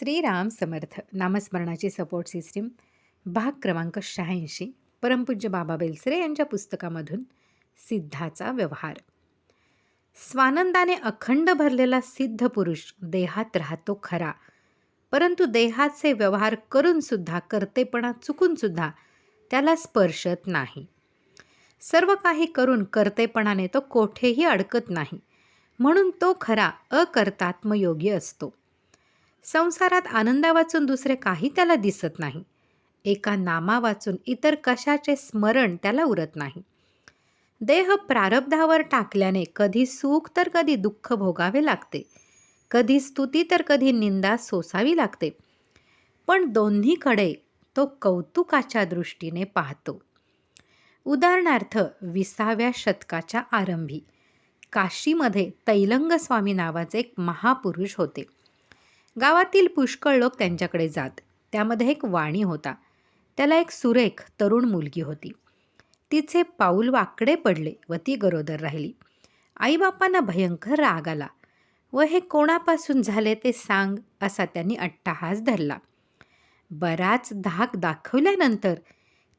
श्रीराम समर्थ नामस्मरणाची support system भाग क्रमांक शहाऐंशी परमपूज्य बाबा बेलसरे यांच्या पुस्तकामधून सिद्धाचा व्यवहार. स्वानंदाने अखंड भरलेला सिद्ध पुरुष देहात राहतो खरा परंतु देहाचे व्यवहार करूनसुद्धा करतेपणा चुकूनसुद्धा त्याला स्पर्शत नाही. सर्व काही करून करतेपणाने तो कोठेही अडकत नाही म्हणून तो खरा अकर्तात्मयोगी असतो. संसारात आनंदा वाचून दुसरे काही त्याला दिसत नाही. एका नामा वाचून इतर कशाचे स्मरण त्याला उरत नाही. देह प्रारब्धावर टाकल्याने कधी सुख तर कधी दुःख भोगावे लागते. कधी स्तुती तर कधी निंदा सोसावी लागते. पण दोन्हीकडे तो कौतुकाच्या दृष्टीने पाहतो. उदाहरणार्थ विसाव्या शतकाच्या आरंभी काशीमध्ये तैलंग स्वामी नावाचे एक महापुरुष होते. गावातील पुष्कळ लोक त्यांच्याकडे जात. त्यामध्ये एक वाणी होता. त्याला एक सुरेख तरुण मुलगी होती. तिचे पाऊल वाकडे पडले व ती गरोदर राहिली. आईबापांना भयंकर राग आला. व हे कोणापासून झाले ते सांग असा त्यांनी अट्टाहास धरला. बराच धाक दाखवल्यानंतर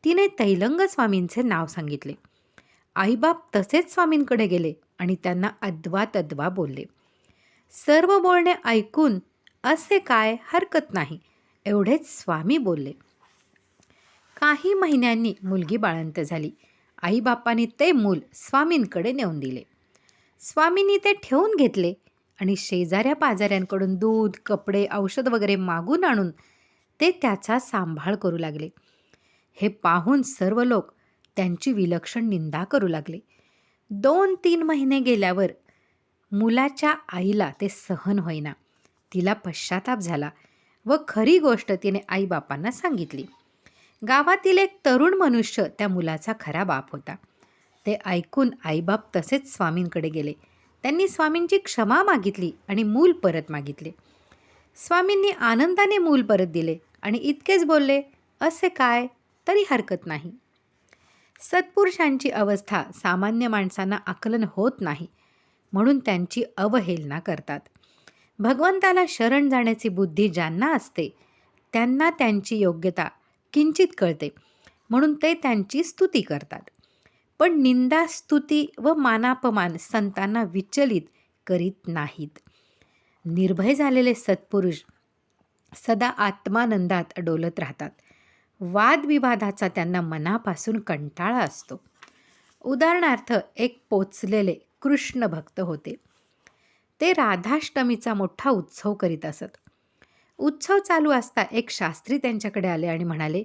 तिने तैलंग स्वामींचे नाव सांगितले. आईबाप तसेच स्वामींकडे गेले आणि त्यांना अद्वा तद्वा बोलले. सर्व बोलणे ऐकून असे काय हरकत नाही. एवढेच स्वामी बोलले. काही महिन्यांनी मुलगी बाळंत झाली. आईबापांनी ते मूल स्वामींकडे नेऊन दिले. स्वामींनी ते ठेवून घेतले आणि शेजाऱ्या पाजाऱ्यांकडून दूध कपडे औषध वगैरे मागून आणून ते त्याचा सांभाळ करू लागले. हे पाहून सर्व लोक त्यांची विलक्षण निंदा करू लागले. दोन तीन महिने गेल्यावर मुलाच्या आईला ते सहन होईना. तिला पश्चाताप झाला व खरी गोष्ट तिने आईबापांना सांगितली. गावातील एक तरुण मनुष्य त्या मुलाचा खरा बाप होता. ते ऐकून आईबाप तसेच स्वामींकडे गेले. त्यांनी स्वामींची क्षमा मागितली आणि मूल परत मागितले. स्वामींनी आनंदाने मूल परत दिले आणि इतकेच बोलले असे काय? तरी हरकत नाही. सत्पुरुषांची अवस्था सामान्य माणसांना आकलन होत नाही म्हणून त्यांची अवहेलना करतात. भगवंताला शरण जाण्याची बुद्धी ज्यांना असते त्यांना त्यांची योग्यता किंचित कळते. म्हणून ते त्यांची स्तुती करतात. पण निंदा स्तुती व मानापमान संतांना विचलित करीत नाहीत. निर्भय झालेले सत्पुरुष सदा आत्मानंदात डोलत राहतात. वादविवादाचा त्यांना मनापासून कंटाळा असतो. उदाहरणार्थ एक पोचलेले कृष्ण भक्त होते. ते राधाष्टमीचा मोठा उत्सव करीत असत. उत्सव चालू असता एक शास्त्री त्यांच्याकडे आले आणि म्हणाले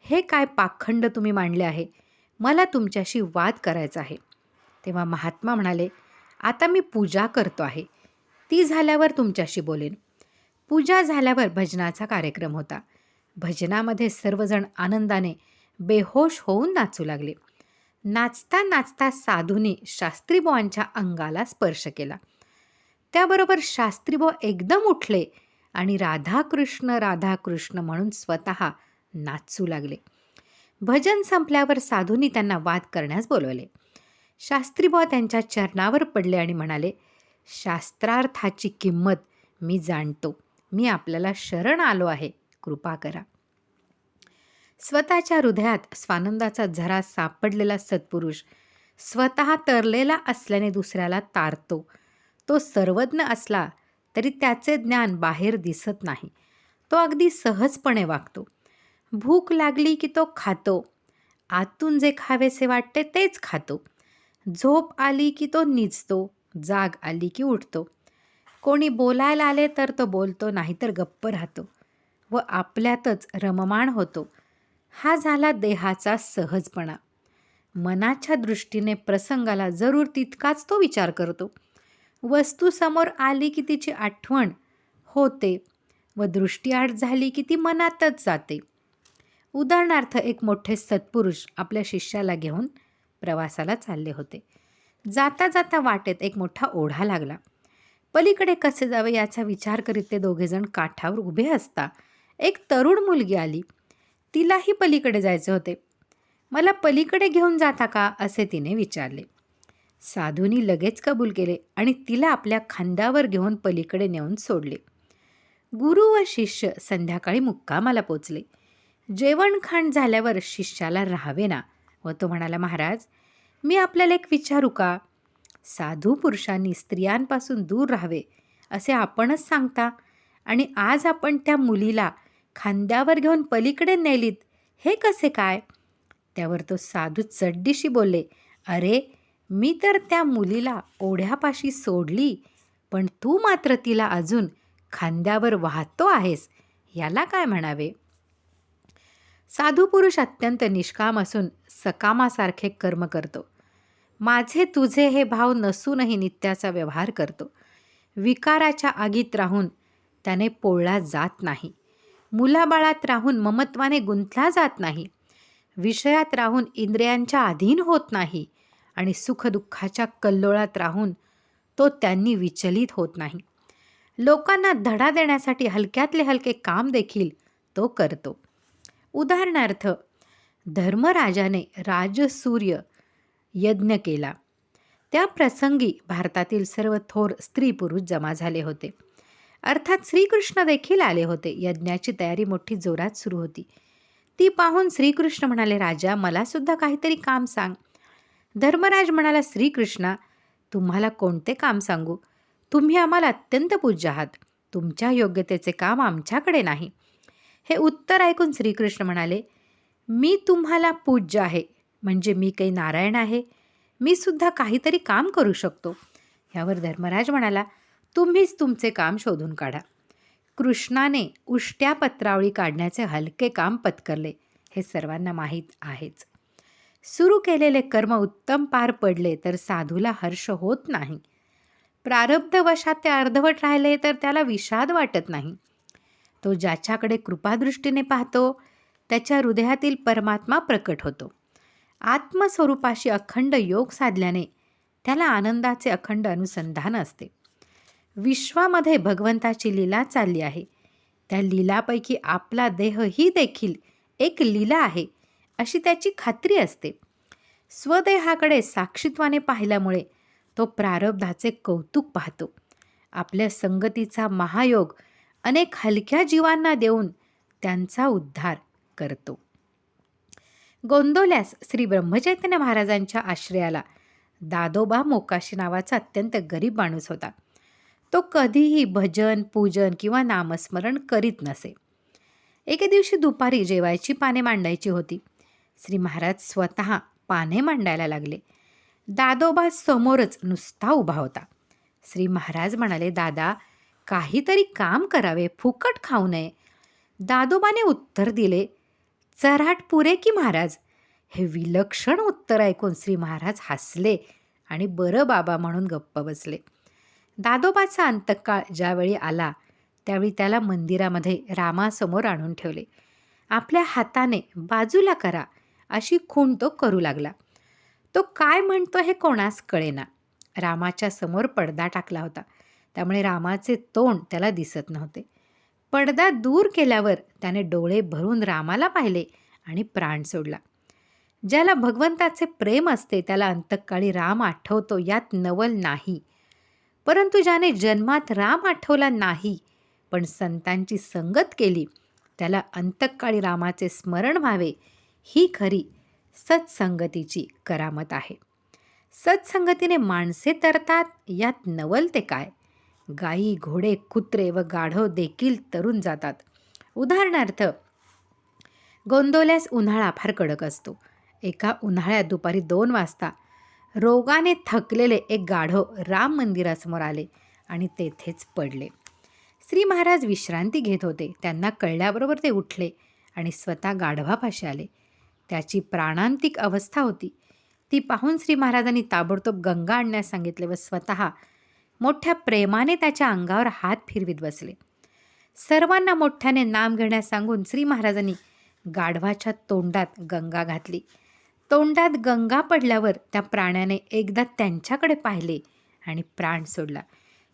हे काय पाखंड तुम्ही मांडले आहे? मला तुमच्याशी वाद करायचा आहे. तेव्हा महात्मा म्हणाले आता मी पूजा करतो आहे. ती झाल्यावर तुमच्याशी बोलेन. पूजा झाल्यावर भजनाचा कार्यक्रम होता. भजनामध्ये सर्वजण आनंदाने बेहोश होऊन नाचू लागले. नाचता नाचता साधूने शास्त्रीबुवांच्या अंगाला स्पर्श केला. त्याबरोबर शास्त्रीबो एकदम उठले आणि राधाकृष्ण राधाकृष्ण म्हणून स्वतः नाचू लागले. भजन संपल्यावर साधूंनी त्यांना वाद करण्यास बोलवले. शास्त्रीबुवा त्यांच्या चरणावर पडले आणि म्हणाले शास्त्रार्थाची किंमत मी जाणतो. मी आपल्याला शरण आलो आहे. कृपा करा. स्वतःच्या हृदयात स्वानंदाचा झरा सापडलेला सत्पुरुष स्वतः तरलेला असल्याने दुसऱ्याला तारतो. तो सर्वज्ञ असला तरी त्याचे ज्ञान बाहेर दिसत नाही. तो अगदी सहजपणे वागतो. भूक लागली की तो खातो. आतून जे खावेसे वाटते तेच खातो. झोप आली की तो निजतो. जाग आली की उठतो. कोणी बोलायला आले तर तो बोलतो नाहीतर गप्प राहतो व आपल्यातच रममाण होतो. हा झाला देहाचा सहजपणा. मनाच्या दृष्टीने प्रसंगाला जरूर तितकाच तो विचार करतो. वस्तू समोर आली की तिची आठवण होते व दृष्टीआड झाली की ती मनातच जाते. उदाहरणार्थ एक मोठे सत्पुरुष आपल्या शिष्याला घेऊन प्रवासाला चालले होते. जाता जाता वाटेत एक मोठा ओढा लागला. पलीकडे कसे जावे याचा विचार करीत ते दोघेजण काठावर उभे असता. एक तरुण मुलगी आली. तिलाही पलीकडे जायचे होते. मला पलीकडे घेऊन जाता का? असे तिने विचारले. साधूनी लगेच कबूल केले आणि तिला आपल्या खांद्यावर घेऊन पलीकडे नेऊन सोडले. गुरु व शिष्य संध्याकाळी मुक्कामाला पोचले. जेवणखाण झाल्यावर शिष्याला राहावे ना व तो म्हणाला महाराज मी आपल्याला एक विचारू का? साधू पुरुषांनी स्त्रियांपासून दूर राहावे असे आपणच सांगता? आणि आज आपण त्या मुलीला खांद्यावर घेऊन पलीकडे नेलीत हे कसे काय? त्यावर तो साधू चड्डीशी बोलले अरे मी तर त्या मुलीला ओढ्यापाशी सोडली पण तू मात्र तिला अजून खांद्यावर वाहतो आहेस याला काय म्हणावे? साधू पुरुष अत्यंत निष्काम असून सकामासारखे कर्म करतो. माझे तुझे हे भाव नसूनही नित्याचा व्यवहार करतो. विकाराच्या आगीत राहून त्याने पोळला जात नाही. मुलाबाळात राहून ममत्वाने गुंतला जात नाही. विषयात राहून इंद्रियांच्या अधीन होत नाही. आणि सुखदुःखाच्या कल्लोळात राहून तो त्यांनी विचलित होत नाही. लोकांना धडा देण्यासाठी हलक्यातले हलके काम देखील तो करतो. उदाहरणार्थ धर्मराजाने राजसूर्य यज्ञ केला. त्या प्रसंगी भारतातील सर्व थोर स्त्री पुरुष जमा झाले होते. अर्थात श्रीकृष्ण देखील आले होते. यज्ञाची तयारी मोठी जोरात सुरू होती. ती पाहून श्रीकृष्ण म्हणाले राजा मलासुद्धा काहीतरी काम सांग. धर्मराज म्हणाला श्रीकृष्णा तुम्हाला कोणते काम सांगू? तुम्ही आम्हाला अत्यंत पूज्य आहात. तुमच्या योग्यतेचे काम आमच्याकडे नाही. हे उत्तर ऐकून श्रीकृष्ण म्हणाले मी तुम्हाला पूज्य आहे. म्हणजे मी काही नारायण आहे. मी सुद्धा काहीतरी काम करू शकतो. यावर धर्मराज म्हणाला तुम्हीच तुमचे काम शोधून काढा. कृष्णाने उष्ट्या पत्रावळी काढण्याचे हलके काम पत्करले. हे सर्वांना माहीत आहेच. सुरू केलेले कर्म उत्तम पार पडले तर साधूला हर्ष होत नाही. प्रारब्धवशात ते अर्धवट राहिले तर त्याला विषाद वाटत नाही. तो ज्याच्याकडे कृपादृष्टीने पाहतो त्याच्या हृदयातील परमात्मा प्रकट होतो. आत्मस्वरूपाशी अखंड योग साधल्याने त्याला आनंदाचे अखंड अनुसंधान असते. विश्वामध्ये भगवंताची लीला चालली आहे. त्या लीलापैकी आपला देह ही देखील एक लीला आहे. अशी त्याची खात्री असते. स्वदेहाकडे साक्षीत्वाने पाहिल्यामुळे तो प्रारब्धाचे कौतुक पाहतो. आपल्या संगतीचा महायोग अनेक हलक्या जीवांना देऊन त्यांचा उद्धार करतो. गोंदवल्यास श्री ब्रह्मचैतन्य महाराजांच्या आश्रयाला दादोबा मोकाशी नावाचा अत्यंत गरीब माणूस होता. तो कधीही भजन पूजन किंवा नामस्मरण करीत नसे. एके दिवशी दुपारी जेवायची पाने मांडायची होती. श्री महाराज स्वतः पाने मांडायला लागले. दादोबा समोरच नुसता उभा होता. श्री महाराज म्हणाले दादा काहीतरी काम करावे फुकट खाऊ नये. दादोबाने उत्तर दिले चराट पुरे की महाराज. हे विलक्षण उत्तर ऐकून श्री महाराज हसले आणि बरं बाबा म्हणून गप्प बसले. दादोबाचा अंतकाळ ज्यावेळी आला त्यावेळी त्याला मंदिरामध्ये रामासमोर आणून ठेवले. आपल्या हाताने बाजूला करा अशी खूण तो करू लागला. तो काय म्हणतो हे कोणास कळेना. रामाच्या समोर पडदा टाकला होता. त्यामुळे रामाचे तोंड त्याला दिसत नव्हते. पडदा दूर केल्यावर त्याने डोळे भरून रामाला पाहिले आणि प्राण सोडला. ज्याला भगवंताचे प्रेम असते त्याला अंतकाळी राम आठवतो यात नवल नाही. परंतु ज्याने जन्मात राम आठवला नाही पण संतांची संगत केली त्याला अंतकाळी रामाचे स्मरण व्हावे ही खरी सत्संगतीची करामत आहे. सत्संगतीने माणसे तरतात यात नवल ते काय? गाई घोडे कुत्रे व गाढव देखील तरून जातात. उदाहरणार्थ गोंदवल्यास उन्हाळा फार कडक असतो. एका उन्हाळ्यात दुपारी दोन वाजता रोगाने थकलेले एक गाढव राम मंदिरासमोर आले आणि तेथेच पडले. श्री महाराज विश्रांती घेत होते. त्यांना कळल्याबरोबर ते उठले आणि स्वतः गाढवापाशी आले. त्याची प्राणांतिक अवस्था होती. ती पाहून श्री महाराजांनी ताबडतोब गंगा आणण्यास सांगितले व स्वतः मोठ्या प्रेमाने त्याच्या अंगावर हात फिरवीत बसले. सर्वांना मोठ्याने नाम घेण्यास सांगून श्री महाराजांनी गाढवाच्या तोंडात गंगा घातली. तोंडात गंगा पडल्यावर त्या प्राण्याने एकदा त्यांच्याकडे पाहिले आणि प्राण सोडला.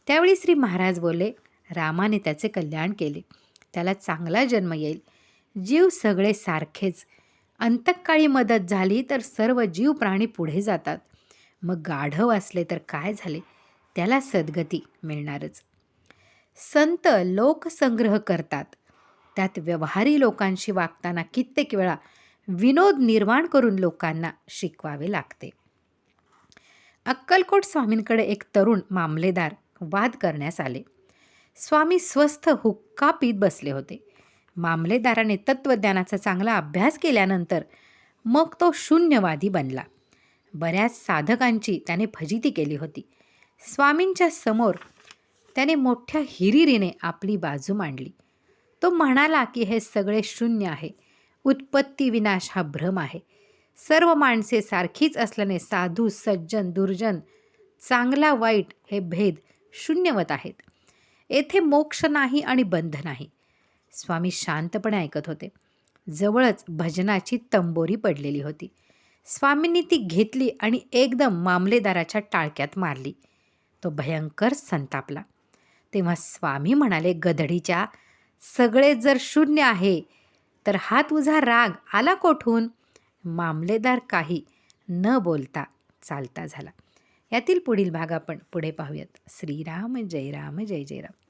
त्यावेळी श्री महाराज बोलले रामाने त्याचे कल्याण केले. त्याला चांगला जन्म येईल. जीव सगळे सारखेच अंतकाळी मदत झाली तर सर्व जीव प्राणी पुढे जातात. मग गाढव असले तर काय झाले? त्याला सद्गती मिळणारच. संत लोकसंग्रह करतात. त्यात व्यवहारी लोकांशी वागताना कित्येक वेळा विनोद निर्माण करून लोकांना शिकवावे लागते. अक्कलकोट स्वामींकडे एक तरुण मामलेदार वाद करण्यास आले. स्वामी स्वस्थ हुक्का पीत बसले होते. मामलेदाराने तत्त्वज्ञानाचा चांगला अभ्यास केल्यानंतर मग तो शून्यवादी बनला. बऱ्याच साधकांची त्याने फजिती केली होती. स्वामींच्या समोर त्याने मोठ्या हिरिरीने आपली बाजू मांडली. तो म्हणाला की हे सगळे शून्य आहे. उत्पत्ती विनाश हा भ्रम आहे. सर्व माणसे सारखीच असल्याने साधू सज्जन दुर्जन चांगला वाईट हे भेद शून्यवत आहेत. येथे मोक्ष नाही आणि बंध नाही. स्वामी शांतपणे ऐकत होते. जवळच भजनाची तंबोरी पडलेली होती. स्वामींनी ती घेतली आणि एकदम मामलेदाराच्या टाळक्यात मारली. तो भयंकर संतापला. तेव्हा स्वामी म्हणाले गधडीच्या सगळे जर शून्य आहे तर हा तुझा राग आला कोठून? मामलेदार काही न बोलता चालता झाला. यातील पुढील भाग आपण पुढे पाहूयात. श्रीराम जय राम जय जय राम.